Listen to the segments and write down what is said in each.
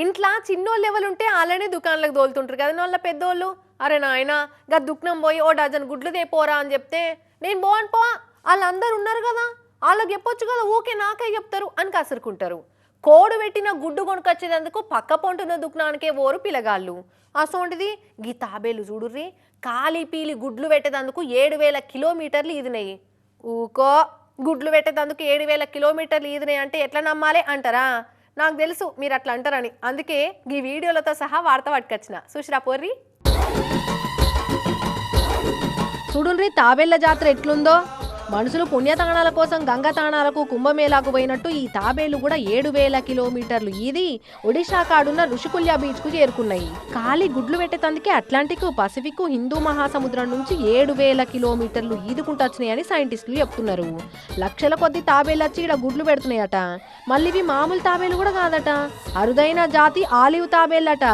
ఇంట్లో చిన్నోళ్ళు ఎవరుంటే అలానే దుకాణాలకు తోలుతుంటారు కదా. వాళ్ళ పెద్దోళ్ళు అరే నాయన గా దుఃఖం పోయి ఓ డజన్ గుడ్లు తేపోరా అని చెప్తే నేను పోను పో వాళ్ళందరూ ఉన్నారు కదా. వాళ్ళకి చెప్పొచ్చు కదా ఊకే నాకే చెప్తారు అని కసురుకుంటారు. కోడు పెట్టిన గుడ్డు కొనుకొచ్చేందుకు పక్క పొంటున్న దుకాణానికే ఓరు పిలగాళ్ళు. అసోంటిది గీ తాబేలు చూడుర్రి కాలి పీలి గుడ్లు పెట్టేదందుకు ఏడు వేల కిలోమీటర్లు ఈదినాయి. ఊకో గుడ్లు పెట్టేదందుకు ఏడు వేల కిలోమీటర్లు ఈదినాయి అంటే ఎట్లా నమ్మాలి? అంటారా. నాకు తెలుసు మీరు అట్లా అంటారని. అందుకే ఈ వీడియోలతో సహా వార్త పట్టుకొచ్చిన. సుష్రా పోర్రి? చూడుండ్రి తాబేళ్ళ జాతర ఎట్లుందో? మనుషులు పుణ్యతాణాల కోసం గంగ తాణాలకు కుంభమేళాకు పోయినట్టు ఈ తాబేలు కూడా ఏడు వేల కిలోమీటర్లు. ఇది ఒడిషా కాడున్న ఋషికుల్య బీచ్కు చేరుకున్నాయి. ఖాళీ గుడ్లు పెట్టేతందుకే అట్లాంటిక్ పసిఫిక్ హిందూ మహాసముద్రం నుంచి ఏడు వేల కిలోమీటర్లు ఈదుకుంటూ వచ్చినాయని సైంటిస్టులు చెప్తున్నారు. లక్షల కొద్ది తాబేలు వచ్చి ఇక్కడ గుడ్లు పెడుతున్నాయట. మళ్ళీ ఇవి మామూలు తాబేలు కూడా కాదట. అరుదైన జాతి ఆలివ్ తాబేళ్ళట.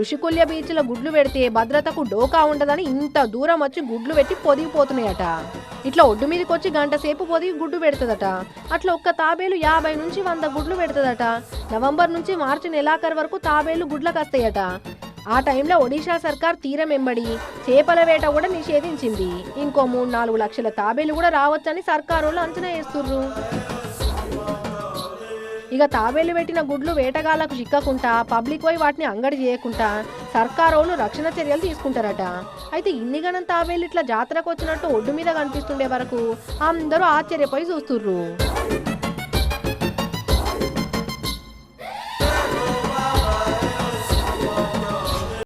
ఋషికుల్య బీచ్లో గుడ్లు పెడితే భద్రతకు డోకా ఉండదని ఇంత దూరం వచ్చి గుడ్లు పెట్టి పొదిగిపోతున్నాయట. ఇట్లా ఒడ్డు మీదకి వచ్చి గంట సేపు పొదిగి గుడ్డు పెడుతుందట. అట్లా ఒక్క తాబేలు యాభై నుంచి వంద గుడ్లు పెడుతుందట. నవంబర్ నుంచి మార్చి నెలాఖరు వరకు తాబేలు గుడ్లకు వస్తాయట ఆ టైంలో ఒడిషా సర్కార్ తీరం వెంబడి చేపల వేట కూడా నిషేధించింది. ఇంకో మూడు నాలుగు లక్షల తాబేలు కూడా రావచ్చని సర్కారు అంచనా వేస్తుర్రు. ఇక తాబేలు పెట్టిన గుడ్లు వేటగాళ్ళకు చిక్కకుండా పబ్లిక్ పోయి వాటిని అంగడి చేయకుండా సర్కారోళ్ళు రక్షణ చర్యలు తీసుకుంటారట. అయితే ఇన్ని గణం తాబేలు ఇట్లా జాతరకు వచ్చినట్టు ఒడ్డు మీద కనిపిస్తుండే వరకు అందరూ ఆశ్చర్యపోయి చూస్తుర్రు.